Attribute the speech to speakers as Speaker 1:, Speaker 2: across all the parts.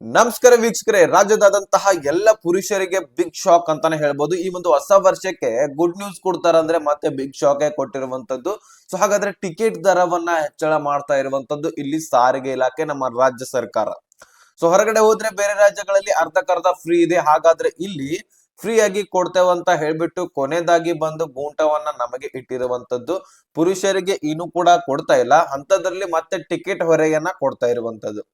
Speaker 1: ನಮಸ್ಕಾರ ವೀಕ್ಷಕರೇ, ರಾಜ್ಯದಾದಂತಹ ಎಲ್ಲ ಪುರುಷರಿಗೆ ಬಿಗ್ ಶಾಕ್ ಅಂತಾನೆ ಹೇಳ್ಬೋದು. ಈ ಒಂದು ಹೊಸ ವರ್ಷಕ್ಕೆ ಗುಡ್ ನ್ಯೂಸ್ ಕೊಡ್ತಾರ ಅಂದ್ರೆ ಮತ್ತೆ ಬಿಗ್ ಶಾಕ್ ಕೊಟ್ಟಿರುವಂತದ್ದು. ಸೊ ಹಾಗಾದ್ರೆ ಟಿಕೆಟ್ ದರವನ್ನ ಹೆಚ್ಚಳ ಮಾಡ್ತಾ ಇರುವಂತದ್ದು ಇಲ್ಲಿ ಸಾರಿಗೆ ಇಲಾಖೆ, ನಮ್ಮ ರಾಜ್ಯ ಸರ್ಕಾರ. ಸೊ ಹೊರಗಡೆ ಹೋದ್ರೆ ಬೇರೆ ರಾಜ್ಯಗಳಲ್ಲಿ ಅರ್ಧಕ್ಕರ್ಧ ಫ್ರೀ ಇದೆ. ಹಾಗಾದ್ರೆ ಇಲ್ಲಿ ಫ್ರೀ ಆಗಿ ಕೊಡ್ತೇವೆ ಅಂತ ಹೇಳ್ಬಿಟ್ಟು ಕೊನೆದಾಗಿ ಬಂದು ಗೂಂಟವನ್ನ ನಮಗೆ ಇಟ್ಟಿರುವಂತದ್ದು. ಪುರುಷರಿಗೆ ಇನ್ನು ಕೂಡ ಕೊಡ್ತಾ ಇಲ್ಲ. ಅಂತದ್ರಲ್ಲಿ ಮತ್ತೆ ಟಿಕೆಟ್ ಹೊರೆಯನ್ನ ಕೊಡ್ತಾ ಇರುವಂತದ್ದು.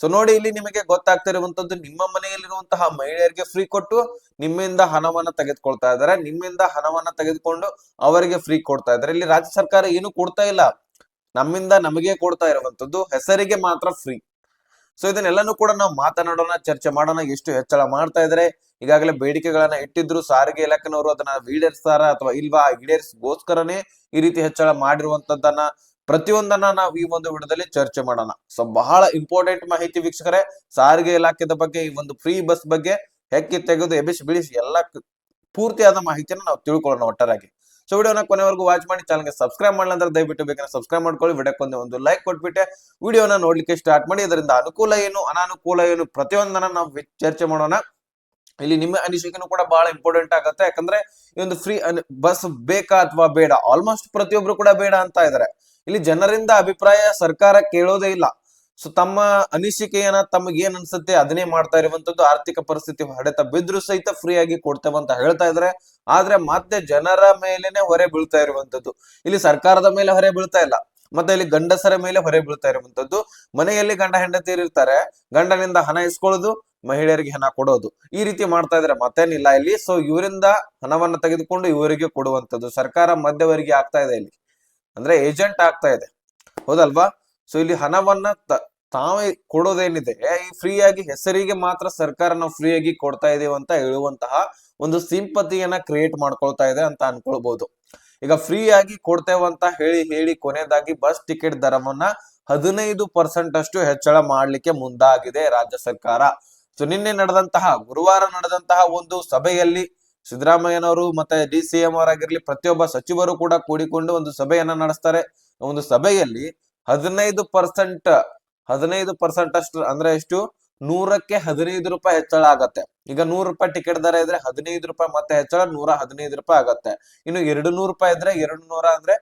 Speaker 1: ಸೊ ನೋಡಿ ಇಲ್ಲಿ ನಿಮಗೆ ಗೊತ್ತಾಗ್ತಿರುವಂತದ್ದು ನಿಮ್ಮ ಮನೆಯಲ್ಲಿರುವಂತಹ ಮಹಿಳೆಯರಿಗೆ ಫ್ರೀ ಕೊಟ್ಟು ನಿಮ್ಮಿಂದ ಹಣವನ್ನ ತೆಗೆದುಕೊಳ್ತಾ ಇದ್ದಾರೆ. ನಿಮ್ಮಿಂದ ಹಣವನ್ನ ತೆಗೆದುಕೊಂಡು ಅವರಿಗೆ ಫ್ರೀ ಕೊಡ್ತಾ ಇದ್ದಾರೆ. ಇಲ್ಲಿ ರಾಜ್ಯ ಸರ್ಕಾರ ಏನು ಕೊಡ್ತಾ ಇಲ್ಲ. ನಮ್ಮಿಂದ ನಮಗೆ ಕೊಡ್ತಾ ಇರುವಂತದ್ದು ಹೆಸರಿಗೆ ಮಾತ್ರ ಫ್ರೀ ಸೊ ಇದನ್ನೆಲ್ಲನೂ ಕೂಡ ನಾವು ಮಾತನಾಡೋಣ, ಚರ್ಚೆ ಮಾಡೋಣ, ಎಷ್ಟು ಹೆಚ್ಚಳ ಮಾಡ್ತಾ ಇದ್ದಾರೆ. ಈಗಾಗಲೇ ಬೇಡಿಕೆಗಳನ್ನ ಇಟ್ಟಿದ್ರು ಸಾರಿಗೆ ಇಲಾಖೆನವರು ಅದನ್ನ ಈಡೇರಿಸ್ತಾರ ಅಥವಾ ಇಲ್ವಾ, ಈಡೇರಿಸಗೋಸ್ಕರನೇ ಈ ರೀತಿ ಹೆಚ್ಚಳ ಮಾಡಿರುವಂತದ್ದನ್ನ ಪ್ರತಿಯೊಂದನ್ನ ನಾವು ಈ ಒಂದು ವಿಡಿಯೋದಲ್ಲಿ ಚರ್ಚೆ ಮಾಡೋಣ. ಸೊ ಬಹಳ ಇಂಪಾರ್ಟೆಂಟ್ ಮಾಹಿತಿ ವೀಕ್ಷಕರೇ, ಸಾರಿಗೆ ಇಲಾಖೆದ ಬಗ್ಗೆ, ಈ ಒಂದು ಫ್ರೀ ಬಸ್ ಬಗ್ಗೆ ಹೆಕ್ಕಿ ತೆಗೆದು ಎಬಿಸಿ ಬಿಡಿಸಿ ಎಲ್ಲ ಪೂರ್ತಿಯಾದ ಮಾಹಿತಿಯನ್ನು ನಾವು ತಿಳ್ಕೊಳ್ಳೋಣ ಒಟ್ಟಾರಾಗಿ. ಸೊ ವಿಡಿಯೋನ ಕೊನೆವರೆಗೂ ವಾಚ್ ಮಾಡಿ ಚಾನಲ್ಗೆ ಸಬ್ಸ್ಕ್ರೈಬ್ ಮಾಡಲ್ಲ ಅಂದ್ರೆ ದಯವಿಟ್ಟು ಬೇಕಂದ್ರೆ ಸಬ್ಸ್ಕ್ರೈಬ್ ಮಾಡ್ಕೊಳ್ಳಿ. ವಿಡಿಯೋಕ್ಕೊಂದು ಒಂದು ಲೈಕ್ ಕೊಟ್ಬಿಟ್ಟೆ, ವಿಡಿಯೋನ ನೋಡ್ಲಿಕ್ಕೆ ಸ್ಟಾರ್ಟ್ ಮಾಡಿ. ಇದರಿಂದ ಅನುಕೂಲ ಏನು, ಅನಾನುಕೂಲ ಏನು, ಪ್ರತಿಯೊಂದನ್ನ ನಾವು ಚರ್ಚೆ ಮಾಡೋಣ. ಇಲ್ಲಿ ನಿಮ್ಮ ಅನಿಸಿಕೆನೂ ಕೂಡ ಬಹಳ ಇಂಪಾರ್ಟೆಂಟ್ ಆಗುತ್ತೆ. ಯಾಕಂದ್ರೆ ಈ ಒಂದು ಫ್ರೀ ಬಸ್ ಬೇಕಾ ಅಥವಾ ಬೇಡ? ಆಲ್ಮೋಸ್ಟ್ ಪ್ರತಿಯೊಬ್ರು ಕೂಡ ಬೇಡ ಅಂತ ಇದಾರೆ ಇಲ್ಲಿ ಜನರಿಂದ ಅಭಿಪ್ರಾಯ ಸರ್ಕಾರ ಕೇಳೋದೇ ಇಲ್ಲ. ಸೊ ತಮ್ಮ ಅನಿಸಿಕೆಯನ್ನ ತಮಗೆ ಏನ್ ಅನ್ಸುತ್ತೆ ಅದನ್ನೇ ಮಾಡ್ತಾ ಇರುವಂತದ್ದು ಆರ್ಥಿಕ ಪರಿಸ್ಥಿತಿ ಹೊಡೆತ ಬಿದ್ರು ಸಹಿತ ಫ್ರೀ ಆಗಿ ಕೊಡ್ತೇವೆ ಅಂತ ಹೇಳ್ತಾ ಇದ್ರೆ. ಆದ್ರೆ ಮತ್ತೆ ಜನರ ಮೇಲೆನೆ ಹೊರೆ ಬೀಳ್ತಾ ಇರುವಂತದ್ದು. ಇಲ್ಲಿ ಸರ್ಕಾರದ ಮೇಲೆ ಹೊರೆ ಬೀಳ್ತಾ ಇಲ್ಲ. ಮತ್ತೆ ಇಲ್ಲಿ ಗಂಡಸರ ಮೇಲೆ ಹೊರೆ ಬೀಳ್ತಾ ಇರುವಂತದ್ದು. ಮನೆಯಲ್ಲಿ ಗಂಡ ಹೆಂಡತಿ ಇರ್ತಾರೆ. ಗಂಡನಿಂದ ಹಣ ಇಸ್ಕೊಳ್ಳೋದು, ಮಹಿಳೆಯರಿಗೆ ಹಣ ಕೊಡೋದು. ಈ ರೀತಿ ಮಾಡ್ತಾ ಇದ್ರೆ. ಮತ್ತೇನಿಲ್ಲ ಇಲ್ಲಿ. ಸೊ ಇವರಿಂದ ಹಣವನ್ನ ತೆಗೆದುಕೊಂಡು ಇವರಿಗೆ ಕೊಡುವಂತದ್ದು. ಸರ್ಕಾರ ಮಧ್ಯವರಿಗೆ ಆಗ್ತಾ ಇದೆ ಇಲ್ಲಿ. ಅಂದ್ರೆ ಏಜೆಂಟ್ ಆಗ್ತಾ ಇದೆ. ಹೌದಲ್ವಾ? ಸೊ ಇಲ್ಲಿ ಹಣವನ್ನ ತಾವೇ ಕೊಡೋದೇನಿದೆ, ಈ ಫ್ರೀಯಾಗಿ ಹೆಸರಿಗೆ ಮಾತ್ರ ಸರ್ಕಾರ ನಾವು ಫ್ರೀಯಾಗಿ ಕೊಡ್ತಾ ಇದೀವಿ ಅಂತ ಹೇಳುವಂತಹ ಒಂದು ಸಿಂಪತಿಯನ್ನ ಕ್ರಿಯೇಟ್ ಮಾಡ್ಕೊಳ್ತಾ ಇದೆ ಅಂತ ಅನ್ಕೊಳ್ಬಹುದು ಈಗ ಫ್ರೀಯಾಗಿ ಆಗಿ ಕೊಡ್ತೇವೆ ಅಂತ ಹೇಳಿ ಹೇಳಿ ಕೊನೆಯದಾಗಿ ಬಸ್ ಟಿಕೆಟ್ ದರವನ್ನ ಹದಿನೈದು ಪರ್ಸೆಂಟ್ ಅಷ್ಟು ಹೆಚ್ಚಳ ಮಾಡ್ಲಿಕ್ಕೆ ಮುಂದಾಗಿದೆ ರಾಜ್ಯ ಸರ್ಕಾರ. ಸೊ ನಿನ್ನೆ ನಡೆದಂತಹ, ಗುರುವಾರ ನಡೆದಂತಹ ಒಂದು ಸಭೆಯಲ್ಲಿ ಸಿದ್ದರಾಮಯ್ಯನವರು ಮತ್ತೆ ಡಿ ಸಿ ಎಂ ಅವರಾಗಿರ್ಲಿ ಪ್ರತಿಯೊಬ್ಬ ಸಚಿವರು ಕೂಡ ಕೂಡಿಕೊಂಡು ಒಂದು ಸಭೆಯನ್ನ ನಡೆಸ್ತಾರೆ. ಒಂದು ಸಭೆಯಲ್ಲಿ ಹದಿನೈದು ಪರ್ಸೆಂಟ್ ಹದಿನೈದು ಪರ್ಸೆಂಟ್ ಅಷ್ಟು ಅಂದ್ರೆ ಎಷ್ಟು? ನೂರಕ್ಕೆ ಹದಿನೈದು ರೂಪಾಯಿ ಹೆಚ್ಚಳ ಆಗತ್ತೆ. ಈಗ ನೂರು ರೂಪಾಯಿ ಟಿಕೆಟ್ ದರ ಇದ್ರೆ ಹದಿನೈದು ರೂಪಾಯಿ ಮತ್ತೆ ಹೆಚ್ಚಳ, ನೂರ ಹದಿನೈದು ರೂಪಾಯಿ ಆಗತ್ತೆ. ಇನ್ನು ಎರಡು ನೂರು ರೂಪಾಯಿ ಇದ್ರೆ ಎರಡು ನೂರ ಅಂದ್ರೆ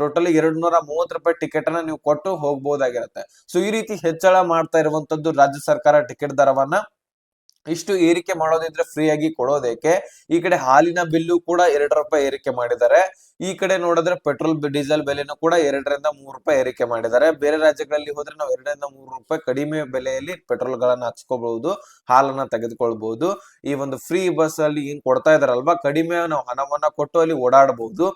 Speaker 1: ಟೋಟಲಿ ಎರಡು ನೂರ ಮೂವತ್ತು ರೂಪಾಯಿ ಟಿಕೆಟ್ ಅನ್ನ ನೀವು ಕೊಟ್ಟು ಹೋಗ್ಬೋದಾಗಿರತ್ತೆ. ಸೊ ಈ ರೀತಿ ಹೆಚ್ಚಳ ಮಾಡ್ತಾ ಇರುವಂತದ್ದು ರಾಜ್ಯ ಸರ್ಕಾರ ಟಿಕೆಟ್ ದರವನ್ನ. ಇಷ್ಟು ಏರಿಕೆ ಮಾಡೋದಿದ್ರೆ ಫ್ರೀ ಆಗಿ ಕೊಡೋದಕ್ಕೆ ಈ ಕಡೆ ಹಾಲಿನ ಬಿಲ್ಲು ಕೂಡ ಎರಡು ರೂಪಾಯಿ ಏರಿಕೆ ಮಾಡಿದ್ದಾರೆ. ಈ ಕಡೆ ನೋಡಿದ್ರೆ ಪೆಟ್ರೋಲ್ ಡೀಸೆಲ್ ಬೆಲೆನೂ ಕೂಡ ಎರಡರಿಂದ ಮೂರು ರೂಪಾಯಿ ಏರಿಕೆ ಮಾಡಿದ್ದಾರೆ. ಬೇರೆ ರಾಜ್ಯಗಳಲ್ಲಿ ಹೋದ್ರೆ ನಾವು ಎರಡರಿಂದ ಮೂರು ರೂಪಾಯಿ ಕಡಿಮೆ ಬೆಲೆಯಲ್ಲಿ ಪೆಟ್ರೋಲ್ ಗಳನ್ನ ಹಾಕ್ಸ್ಕೋಬಹುದು ಹಾಲನ್ನ ತೆಗೆದುಕೊಳ್ಬಹುದು. ಈ ಒಂದು ಫ್ರೀ ಬಸ್ ಅಲ್ಲಿ ಏನ್ ಕೊಡ್ತಾ ಇದಾರಲ್ವಾ ಕಡಿಮೆ ನಾವು ಹಣವನ್ನ ಕೊಟ್ಟು ಅಲ್ಲಿ ಓಡಾಡಬಹುದು.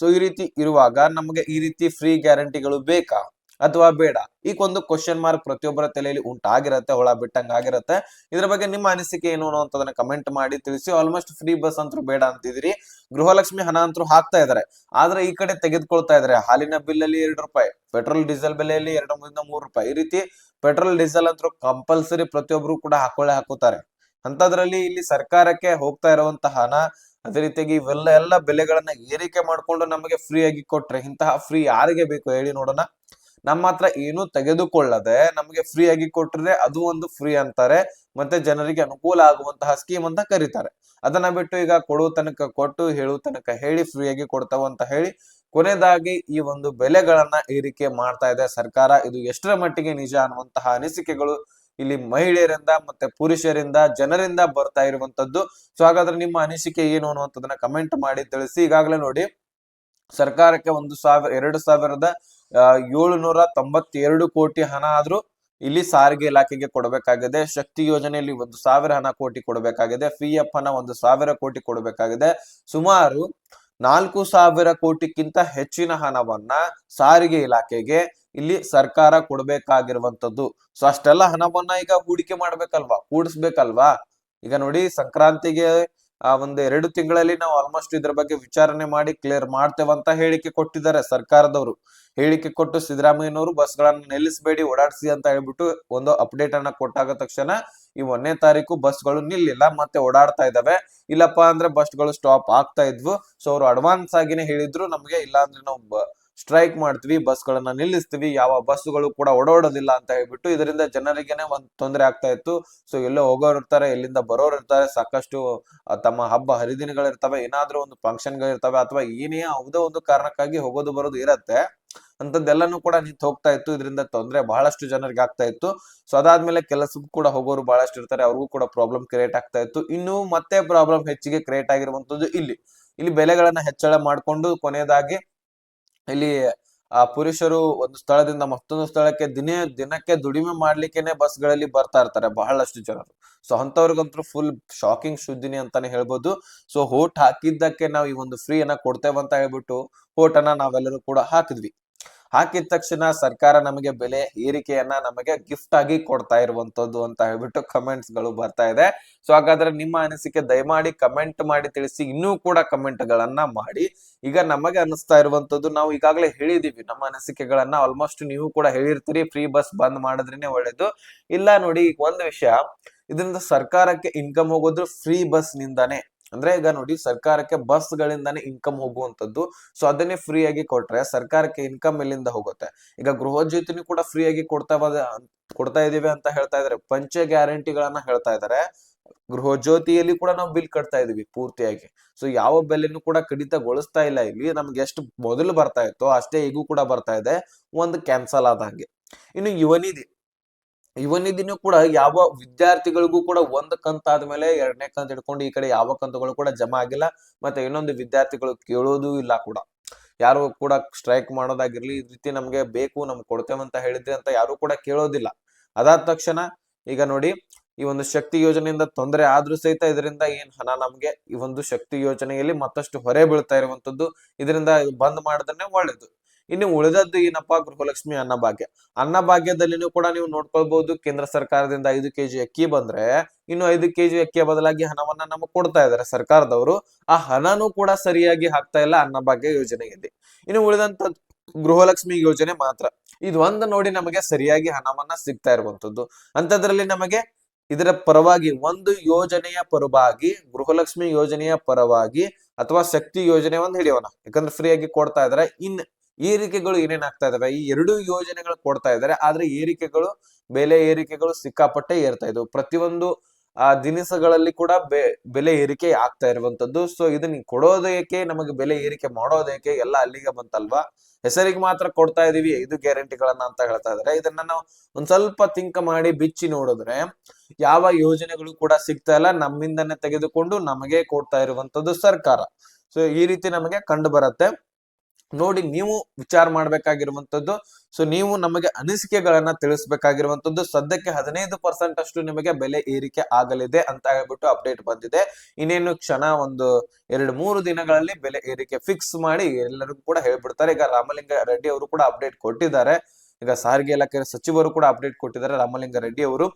Speaker 1: ಸೊ ಈ ರೀತಿ ಇರುವಾಗ ನಮಗೆ ಈ ರೀತಿ ಫ್ರೀ ಗ್ಯಾರಂಟಿಗಳು ಬೇಕಾ? ಅಥವಾ ಬೇಡ? ಈಗ ಒಂದು ಕ್ವಶನ್ ಮಾರ್ಕ್ ಪ್ರತಿಯೊಬ್ಬರ ತಲೆಯಲ್ಲಿ ಉಂಟಾಗಿರತ್ತೆ, ಹೊಳ ಬಿಟ್ಟಂಗ ಆಗಿರತ್ತೆ ಇದ್ರ ಬಗ್ಗೆ ನಿಮ್ಮ ಅನಿಸಿಕೆ ಏನು ಅನ್ನೋದನ್ನ ಕಮೆಂಟ್ ಮಾಡಿ ತಿಳಿಸಿ. ಆಲ್ಮೋಸ್ಟ್ ಫ್ರೀ ಬಸ್ ಅಂತೂ ಬೇಡ ಅಂತಿದ್ರಿ ಗೃಹಲಕ್ಷ್ಮಿ ಹಣ ಅಂತೂ ಹಾಕ್ತಾ ಇದಾರೆ ಆದ್ರೆ ಈ ಕಡೆ ತೆಗೆದುಕೊಳ್ತಾ ಇದಾರೆ ಹಾಲಿನ ಬಿಲ್ ಅಲ್ಲಿ ಎರಡು ರೂಪಾಯಿ, ಪೆಟ್ರೋಲ್, ಡೀಸೆಲ್ ಬೆಲೆಯಲ್ಲಿ ಎರಡು ಮೂರಿಂದ ಮೂರು ರೂಪಾಯಿ. ಈ ರೀತಿ ಪೆಟ್ರೋಲ್, ಡೀಸೆಲ್ ಅಂತೂ ಕಂಪಲ್ಸರಿ ಪ್ರತಿಯೊಬ್ರು ಕೂಡ ಹಾಕೊಳ್ಳೆ ಹಾಕುತ್ತಾರೆ. ಅಂತದ್ರಲ್ಲಿ ಇಲ್ಲಿ ಸರ್ಕಾರಕ್ಕೆ ಹೋಗ್ತಾ ಇರುವಂತಹ ಹಣ, ಅದೇ ರೀತಿಯಾಗಿ ಇವೆಲ್ಲ ಎಲ್ಲ ಬೆಲೆಗಳನ್ನ ಏರಿಕೆ ಮಾಡ್ಕೊಂಡು ನಮಗೆ ಫ್ರೀ ಆಗಿ ಕೊಟ್ರೆ ಇಂತಹ ಫ್ರೀ ಯಾರಿಗೆ ಬೇಕು ಹೇಳಿ ನೋಡೋಣ. ನಮ್ಮ ಹತ್ರ ಏನು ತೆಗೆದುಕೊಳ್ಳದೆ ನಮಗೆ ಫ್ರೀ ಆಗಿ ಕೊಟ್ಟರೆ ಅದು ಒಂದು ಫ್ರೀ ಅಂತಾರೆ. ಮತ್ತೆ ಜನರಿಗೆ ಅನುಕೂಲ ಆಗುವಂತಹ ಸ್ಕೀಮ್ ಅಂತ ಕರೀತಾರೆ. ಅದನ್ನ ಬಿಟ್ಟು ಈಗ ಕೊಡುವ ತನಕ ಕೊಟ್ಟು ಹೇಳುವ ತನಕ ಹೇಳಿ ಫ್ರೀ ಆಗಿ ಕೊಡ್ತಾವ ಅಂತ ಹೇಳಿ ಕೊನೆಯದಾಗಿ ಈ ಒಂದು ಬೆಲೆಗಳನ್ನ ಏರಿಕೆ ಮಾಡ್ತಾ ಇದೆ ಸರ್ಕಾರ. ಇದು ಎಷ್ಟರ ಮಟ್ಟಿಗೆ ನಿಜ ಅನ್ನುವಂತಹ ಅನಿಸಿಕೆಗಳು ಇಲ್ಲಿ ಮಹಿಳೆಯರಿಂದ ಮತ್ತೆ ಪುರುಷರಿಂದ, ಜನರಿಂದ ಬರ್ತಾ ಇರುವಂತದ್ದು ಸೊ ಹಾಗಾದ್ರೆ ನಿಮ್ಮ ಅನಿಸಿಕೆ ಏನು ಅನ್ನುವಂಥದ್ದನ್ನ ಕಮೆಂಟ್ ಮಾಡಿ ತಿಳಿಸಿ. ಈಗಾಗಲೇ ನೋಡಿ ಸರ್ಕಾರಕ್ಕೆ ಒಂದು ಸಾವಿರ, ಎರಡು ಸಾವಿರದ ಏಳುನೂರ ತೊಂಬತ್ತೆರಡು ಕೋಟಿ ಹಣ ಆದ್ರೂ ಇಲ್ಲಿ ಸಾರಿಗೆ ಇಲಾಖೆಗೆ ಕೊಡಬೇಕಾಗಿದೆ. ಶಕ್ತಿ ಯೋಜನೆಯಲ್ಲಿ ಒಂದು ಸಾವಿರ ಹಣ ಕೋಟಿ ಕೊಡಬೇಕಾಗಿದೆ. ಫಿ ಎಫ್ ಹಣ ಒಂದು ಸಾವಿರ ಕೋಟಿ ಕೊಡಬೇಕಾಗಿದೆ. ಸುಮಾರು ನಾಲ್ಕು ಸಾವಿರ ಕೋಟಿಗಿಂತ ಹೆಚ್ಚಿನ ಹಣವನ್ನ ಸಾರಿಗೆ ಇಲಾಖೆಗೆ ಇಲ್ಲಿ ಸರ್ಕಾರ ಕೊಡಬೇಕಾಗಿರುವಂತದ್ದು ಸೊ ಅಷ್ಟೆಲ್ಲ ಹಣವನ್ನ ಈಗ ಹೂಡಿಕೆ ಮಾಡ್ಬೇಕಲ್ವಾ? ಕೂಡಿಸ್ಬೇಕಲ್ವಾ? ಈಗ ನೋಡಿ, ಸಂಕ್ರಾಂತಿಗೆ ಆ ಒಂದು ಎರಡು ತಿಂಗಳಲ್ಲಿ ನಾವು ಆಲ್ಮೋಸ್ಟ್ ಇದ್ರ ಬಗ್ಗೆ ವಿಚಾರಣೆ ಮಾಡಿ ಕ್ಲಿಯರ್ ಮಾಡ್ತೇವಂತ ಹೇಳಿಕೆ ಕೊಟ್ಟಿದ್ದಾರೆ ಸರ್ಕಾರದವರು. ಹೇಳಿಕೆ ಕೊಟ್ಟು ಸಿದ್ದರಾಮಯ್ಯನವರು ಬಸ್ಗಳನ್ನು ನಿಲ್ಲಿಸಬೇಡಿ, ಓಡಾಡಿಸಿ ಅಂತ ಹೇಳ್ಬಿಟ್ಟು ಒಂದು ಅಪ್ಡೇಟ್ ಅನ್ನ ಕೊಟ್ಟಾಗ ತಕ್ಷಣ ಈ ಒಂದನೇ ತಾರೀಕು ಬಸ್ಗಳು ನಿಲ್ಲಿಲ್ಲ, ಮತ್ತೆ ಓಡಾಡ್ತಾ ಇದಾವೆ ಇಲ್ಲಪ್ಪ ಅಂದ್ರೆ ಬಸ್ಗಳು ಸ್ಟಾಪ್ ಆಗ್ತಾ ಇದ್ವು. ಸೊ ಅವರು ಅಡ್ವಾನ್ಸ್ ಆಗಿನೇ ಹೇಳಿದ್ರು, ನಮ್ಗೆ ಇಲ್ಲ ಅಂದ್ರೆ ನಾವು ಸ್ಟ್ರೈಕ್ ಮಾಡ್ತೀವಿ, ಬಸ್ಗಳನ್ನ ನಿಲ್ಲಿಸ್ತೀವಿ, ಯಾವ ಬಸ್ಸುಗಳು ಕೂಡ ಓಡಾಡೋದಿಲ್ಲ ಅಂತ ಹೇಳ್ಬಿಟ್ಟು ಇದರಿಂದ ಜನರಿಗೆನೆ ಒಂದ್ ತೊಂದರೆ ಆಗ್ತಾ ಇತ್ತು. ಸೊ, ಎಲ್ಲೋ ಹೋಗೋರು ಇರ್ತಾರೆ, ಎಲ್ಲಿಂದ ಬರೋರು ಇರ್ತಾರೆ, ಸಾಕಷ್ಟು ತಮ್ಮ ಹಬ್ಬ ಹರಿದಿನಗಳಿರ್ತವೆ ಏನಾದ್ರೂ ಒಂದು ಫಂಕ್ಷನ್ಗಳಿರ್ತವೆ ಅಥವಾ ಏನೇ ಯಾವುದೋ ಒಂದು ಕಾರಣಕ್ಕಾಗಿ ಹೋಗೋದು ಬರೋದು ಇರತ್ತೆ ಅಂತದ್ದೆಲ್ಲಾನು ಕೂಡ ನಿಂತು ಹೋಗ್ತಾ ಇತ್ತು. ಇದರಿಂದ ತೊಂದರೆ ಬಹಳಷ್ಟು ಜನರಿಗೆ ಆಗ್ತಾ ಇತ್ತು. ಸೊ, ಅದಾದ್ಮೇಲೆ ಕೆಲಸಕ್ಕೂ ಕೂಡ ಹೋಗೋರು ಬಹಳಷ್ಟು ಇರ್ತಾರೆ, ಅವ್ರಿಗೂ ಕೂಡ ಪ್ರಾಬ್ಲಮ್ ಕ್ರಿಯೇಟ್ ಆಗ್ತಾ ಇತ್ತು. ಇನ್ನು ಮತ್ತೆ ಪ್ರಾಬ್ಲಮ್ ಹೆಚ್ಚಿಗೆ ಕ್ರಿಯೇಟ್ ಆಗಿರುವಂತದ್ದು ಇಲ್ಲಿ. ಇಲ್ಲಿ ಬೆಲೆಗಳನ್ನ ಹೆಚ್ಚಳ ಮಾಡಿಕೊಂಡು ಕೊನೆಯದಾಗಿ ಇಲ್ಲಿ, ಆ ಪುರುಷರು ಒಂದು ಸ್ಥಳದಿಂದ ಮತ್ತೊಂದು ಸ್ಥಳಕ್ಕೆ ದಿನೇ, ದಿನಕ್ಕೆ ದುಡಿಮೆ ಮಾಡ್ಲಿಕ್ಕೆನೆ ಬಸ್ಗಳಲ್ಲಿ ಬರ್ತಾ ಇರ್ತಾರೆ ಬಹಳಷ್ಟು ಜನರು. ಸೊ ಅಂತವ್ರಿಗಂತೂ ಫುಲ್ ಶಾಕಿಂಗ್ ಸುದ್ದಿನಿ ಅಂತಾನೆ ಹೇಳ್ಬೋದು. ಸೊ ಹೋಟ್ ಹಾಕಿದ್ದಕ್ಕೆ ನಾವು ಈ ಒಂದು ಫ್ರೀ ಅನ್ನ ಕೊಡ್ತೇವೆ ಅಂತ ಹೇಳ್ಬಿಟ್ಟು ಅನ್ನ ನಾವೆಲ್ಲರೂ ಕೂಡ ಹಾಕಿದ್ವಿ. ಹಾಕಿದ ತಕ್ಷಣ ಸರ್ಕಾರ ನಮಗೆ ಬೆಲೆ ಏರಿಕೆಯನ್ನ ನಮಗೆ ಗಿಫ್ಟ್ ಆಗಿ ಕೊಡ್ತಾ ಇರುವಂತದ್ದು ಅಂತ ಹೇಳ್ಬಿಟ್ಟು ಕಮೆಂಟ್ಸ್ಗಳು ಬರ್ತಾ ಇದೆ. ಸೊ ಹಾಗಾದ್ರೆ ನಿಮ್ಮ ಅನಿಸಿಕೆ ದಯಮಾಡಿ ಕಮೆಂಟ್ ಮಾಡಿ ತಿಳಿಸಿ, ಇನ್ನೂ ಕೂಡ ಕಮೆಂಟ್ ಗಳನ್ನ ಮಾಡಿ. ಈಗ ನಮಗೆ ಅನಿಸ್ತಾ ಇರುವಂತದ್ದು ನಾವು ಈಗಾಗಲೇ ಹೇಳಿದೀವಿ, ನಮ್ಮ ಅನಿಸಿಕೆಗಳನ್ನ ಆಲ್ಮೋಸ್ಟ್ ನೀವು ಕೂಡ ಹೇಳಿರ್ತೀರಿ ಫ್ರೀ ಬಸ್ ಬಂದ್ ಮಾಡಿದ್ರೇನೆ ಒಳ್ಳೇದು. ಇಲ್ಲ ನೋಡಿ, ಒಂದು ವಿಷಯ, ಇದರಿಂದ ಸರ್ಕಾರಕ್ಕೆ ಇನ್ಕಮ್ ಹೋಗೋದು ಫ್ರೀ ಬಸ್ ನಿಂದಾನೆ. ಅಂದ್ರೆ ಈಗ ನೋಡಿ ಸರ್ಕಾರಕ್ಕೆ ಬಸ್ ಗಳಿಂದಾನೇ ಇನ್ಕಮ್ ಹೋಗುವಂತದ್ದು ಸೊ ಅದನ್ನೇ ಫ್ರೀ ಆಗಿ ಕೊಟ್ರೆ ಸರ್ಕಾರಕ್ಕೆ ಇನ್ಕಮ್ ಎಲ್ಲಿಂದ ಹೋಗುತ್ತೆ? ಈಗ ಗೃಹ ಜ್ಯೋತಿನೂ ಕೂಡ ಫ್ರೀ ಆಗಿ ಕೊಡ್ತಾ ಕೊಡ್ತಾ ಇದೀವಿ ಅಂತ ಹೇಳ್ತಾ ಇದಾರೆ ಪಂಚ ಗ್ಯಾರಂಟಿಗಳನ್ನ ಹೇಳ್ತಾ ಇದಾರೆ ಗೃಹಜ್ಯೋತಿಯಲ್ಲಿ ಕೂಡ ನಾವು ಬಿಲ್ ಕಟ್ತಾ ಇದೀವಿ ಪೂರ್ತಿಯಾಗಿ. ಸೊ ಯಾವ ಬೆಲೆನೂ ಕೂಡ ಕಡಿತಗೊಳಿಸ್ತಾ ಇಲ್ಲ. ಇಲ್ಲಿ ನಮ್ಗೆ ಎಷ್ಟು ಮೊದಲು ಬರ್ತಾ ಇತ್ತು ಅಷ್ಟೇ ಈಗೂ ಕೂಡ ಬರ್ತಾ ಇದೆ. ಒಂದು ಕ್ಯಾನ್ಸಲ್ ಆದಂಗೆ ಇನ್ನು ಯುವನಿಧಿ ಯುವನಿಧಿನೂ ಕೂಡ ಯಾವ ವಿದ್ಯಾರ್ಥಿಗಳಿಗೂ ಕೂಡ ಒಂದು ಕಂತ ಆದ್ಮೇಲೆ ಎರಡನೇ ಕಂತ ಹಿಡ್ಕೊಂಡು ಈ ಕಡೆ ಯಾವ ಕಂತುಗಳು ಕೂಡ ಜಮಾ ಆಗಿಲ್ಲ. ಮತ್ತೆ ಇನ್ನೊಂದು ವಿದ್ಯಾರ್ಥಿಗಳು ಕೇಳೋದು ಇಲ್ಲ ಕೂಡ. ಯಾರು ಕೂಡ ಸ್ಟ್ರೈಕ್ ಮಾಡೋದಾಗಿರ್ಲಿ, ಈ ರೀತಿ ನಮ್ಗೆ ಬೇಕು, ನಮ್ಗೆ ಕೊಡ್ತೇವೆ ಅಂತ ಹೇಳಿದ್ರಿ ಅಂತ ಯಾರು ಕೂಡ ಕೇಳೋದಿಲ್ಲ. ಅದಾದ ತಕ್ಷಣ ಈಗ ನೋಡಿ, ಈ ಒಂದು ಶಕ್ತಿ ಯೋಜನೆಯಿಂದ ತೊಂದರೆ ಆದ್ರೂ ಸಹಿತ ಇದರಿಂದ ಏನ್ ಹಣ ನಮ್ಗೆ? ಈ ಒಂದು ಶಕ್ತಿ ಯೋಜನೆಯಲ್ಲಿ ಮತ್ತಷ್ಟು ಹೊರೆ ಬೀಳ್ತಾ ಇರುವಂತದ್ದು ಇದರಿಂದ ಬಂದ್ ಮಾಡದನ್ನೇ ಒಳ್ಳೇದು. ಇನ್ನು ಉಳಿದದ್ದು ಏನಪ್ಪಾ, ಗೃಹಲಕ್ಷ್ಮಿ ಅನ್ನಭಾಗ್ಯ ಅನ್ನಭಾಗ್ಯದಲ್ಲಿನೂ ಕೂಡ ನೀವು ನೋಡ್ಕೊಳ್ಬಹುದು ಕೇಂದ್ರ ಸರ್ಕಾರದಿಂದ ಐದು ಕೆಜಿ ಅಕ್ಕಿ ಬಂದ್ರೆ, ಇನ್ನು ಐದು ಕೆಜಿ ಅಕ್ಕಿಯ ಬದಲಾಗಿ ಹಣವನ್ನ ನಮಗೆ ಕೊಡ್ತಾ ಇದ್ದಾರೆ ಸರ್ಕಾರದವರು. ಆ ಹಣನೂ ಕೂಡ ಸರಿಯಾಗಿ ಹಾಕ್ತಾ ಇಲ್ಲ ಅನ್ನಭಾಗ್ಯ ಯೋಜನೆಯಲ್ಲಿ. ಇನ್ನು ಉಳಿದಂತ ಗೃಹಲಕ್ಷ್ಮಿ ಯೋಜನೆ ಮಾತ್ರ. ಇದು ಒಂದು ನೋಡಿ ನಮಗೆ ಸರಿಯಾಗಿ ಹಣವನ್ನ ಸಿಗ್ತಾ ಇರುವಂತದ್ದು ಅಂತದ್ರಲ್ಲಿ ನಮಗೆ ಇದರ ಪರವಾಗಿ ಒಂದು ಯೋಜನೆಯ ಪರವಾಗಿ, ಗೃಹಲಕ್ಷ್ಮಿ ಯೋಜನೆಯ ಪರವಾಗಿ ಅಥವಾ ಶಕ್ತಿ ಯೋಜನೆ ಒಂದು ಹಿಡಿಯೋಣ. ಯಾಕಂದ್ರೆ ಫ್ರೀ ಆಗಿ ಕೊಡ್ತಾ ಇದಾರೆ. ಇನ್ ಏರಿಕೆಗಳು ಏನೇನಾಗ್ತಾ ಇದಾವೆ? ಈ ಎರಡು ಯೋಜನೆಗಳು ಕೊಡ್ತಾ ಇದ್ದಾರೆ ಆದ್ರೆ ಏರಿಕೆಗಳು, ಬೆಲೆ ಏರಿಕೆಗಳು ಸಿಕ್ಕಾಪಟ್ಟೆ ಏರ್ತಾ ಇದ್ವು. ಪ್ರತಿಯೊಂದು, ಆ, ದಿನಸಗಳಲ್ಲಿ ಕೂಡ ಬೆ, ಬೆಲೆ ಏರಿಕೆ ಆಗ್ತಾ ಇರುವಂತದ್ದು ಸೊ ಇದನ್ನ ಕೊಡೋದಕ್ಕೆ ನಮಗೆ ಬೆಲೆ ಏರಿಕೆ ಮಾಡೋದಕ್ಕೆ ಎಲ್ಲ ಅಲ್ಲಿಗೆ ಬಂತಲ್ವಾ? ಹೆಸರಿಗೆ ಮಾತ್ರ ಕೊಡ್ತಾ ಇದೀವಿ. ಐದು ಗ್ಯಾರಂಟಿಗಳನ್ನ ಅಂತ ಹೇಳ್ತಾ ಇದಾರೆ. ಇದನ್ನ ನಾವು ಒಂದ್ ಸ್ವಲ್ಪ ತಿಂಕ ಮಾಡಿ, ಬಿಚ್ಚಿ ನೋಡಿದ್ರೆ ಯಾವ ಯೋಜನೆಗಳು ಕೂಡ ಸಿಗ್ತಾ ಇಲ್ಲ. ನಮ್ಮಿಂದನೇ ತೆಗೆದುಕೊಂಡು ನಮಗೆ ಕೊಡ್ತಾ ಇರುವಂತದ್ದು ಸರ್ಕಾರ. ಸೊ ಈ ರೀತಿ ನಮಗೆ ಕಂಡು ಬರುತ್ತೆ. ನೋಡಿ ನೀವು ವಿಚಾರ ಮಾಡಬೇಕಾಗಿರುವಂತದ್ದು ಸೊ ನೀವು ನಮಗೆ ಅನಿಸಿಕೆಗಳನ್ನ ತಿಳಿಸಬೇಕಾಗಿರುವಂತದ್ದು ಸದ್ಯಕ್ಕೆ ಹದಿನೈದು ಪರ್ಸೆಂಟ್ ಅಷ್ಟು ನಿಮಗೆ ಬೆಲೆ ಏರಿಕೆ ಆಗಲಿದೆ ಅಂತ ಹೇಳ್ಬಿಟ್ಟು ಅಪ್ಡೇಟ್ ಬಂದಿದೆ. ಇನ್ನೇನು ಕ್ಷಣ ಒಂದು ಎರಡು ಮೂರು ದಿನಗಳಲ್ಲಿ ಬೆಲೆ ಏರಿಕೆ ಫಿಕ್ಸ್ ಮಾಡಿ ಎಲ್ಲರಿಗೂ ಕೂಡ ಹೇಳ್ಬಿಡ್ತಾರೆ. ಈಗ ರಾಮಲಿಂಗ ರೆಡ್ಡಿ ಅವರು ಕೂಡ ಅಪ್ಡೇಟ್ ಕೊಟ್ಟಿದ್ದಾರೆ. ಈಗ ಸಾರಿಗೆ ಇಲಾಖೆ ಸಚಿವರು ಕೂಡ ಅಪ್ಡೇಟ್ ಕೊಟ್ಟಿದ್ದಾರೆ ರಾಮಲಿಂಗ ರೆಡ್ಡಿ ಅವರು.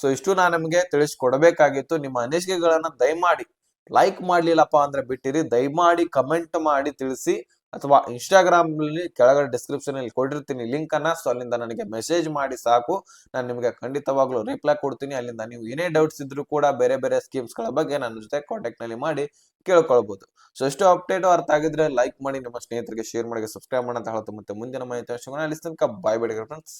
Speaker 1: ಸೊ ಇಷ್ಟು ನಾನು ನಿಮಗೆ ತಿಳಿಸ್ಕೊಡ್ಬೇಕಾಗಿತ್ತು. ನಿಮ್ಮ ಅನಿಸಿಕೆಗಳನ್ನ ದಯಮಾಡಿ ಲೈಕ್ ಮಾಡ್ಲಿಲ್ಲಪ್ಪ ಅಂದ್ರೆ ಬಿಟ್ಟಿರಿ. ದಯಮಾಡಿ ಕಮೆಂಟ್ ಮಾಡಿ ತಿಳಿಸಿ. ಅಥವಾ ಇನ್ಸ್ಟಾಗ್ರಾಮ್ನಲ್ಲಿ ಕೆಳಗಡೆ ಡಿಸ್ಕ್ರಿಪ್ಷನ್ ಅಲ್ಲಿ ಕೊಟ್ಟಿರ್ತೀನಿ ಲಿಂಕ್ ಅನ್ನ. ಸೊ ಅಲ್ಲಿಂದ ನನಗೆ ಮೆಸೇಜ್ ಮಾಡಿ ಸಾಕು. ನಾನು ನಿಮಗೆ ಖಂಡಿತವಾಗ್ಲೂ ರಿಪ್ಲೈ ಕೊಡ್ತೀನಿ. ಅಲ್ಲಿಂದ ನೀವು ಏನೇ ಡೌಟ್ಸ್ ಇದ್ರೂ ಕೂಡ ಬೇರೆ ಬೇರೆ ಸ್ಕೀಮ್ಸ್ಗಳ ಬಗ್ಗೆ ನನ್ನ ಜೊತೆ ಕಾಂಟ್ಯಾಕ್ಟ್ನಲ್ಲಿ ಮಾಡಿ ಕೇಳ್ಕೊಳ್ಬಹುದು ಸೊ ಎಷ್ಟು ಅಪ್ಡೇಟ್ ಅರ್ಥ ಆಗಿದ್ರೆ ಲೈಕ್ ಮಾಡಿ, ನಿಮ್ಮ ಸ್ನೇಹಿತರಿಗೆ ಶೇರ್ ಮಾಡಿ ಸಬ್ಸ್ಕ್ರೈಬ್ ಮಾಡಿ ಅಂತ ಹೇಳ್ತಾ ಮತ್ತೆ ಮುಂದಿನ ಮಾಹಿತಿ ತನಕ ಬಾಯ್ ಬೇಡಿ ಫ್ರೆಂಡ್ಸ್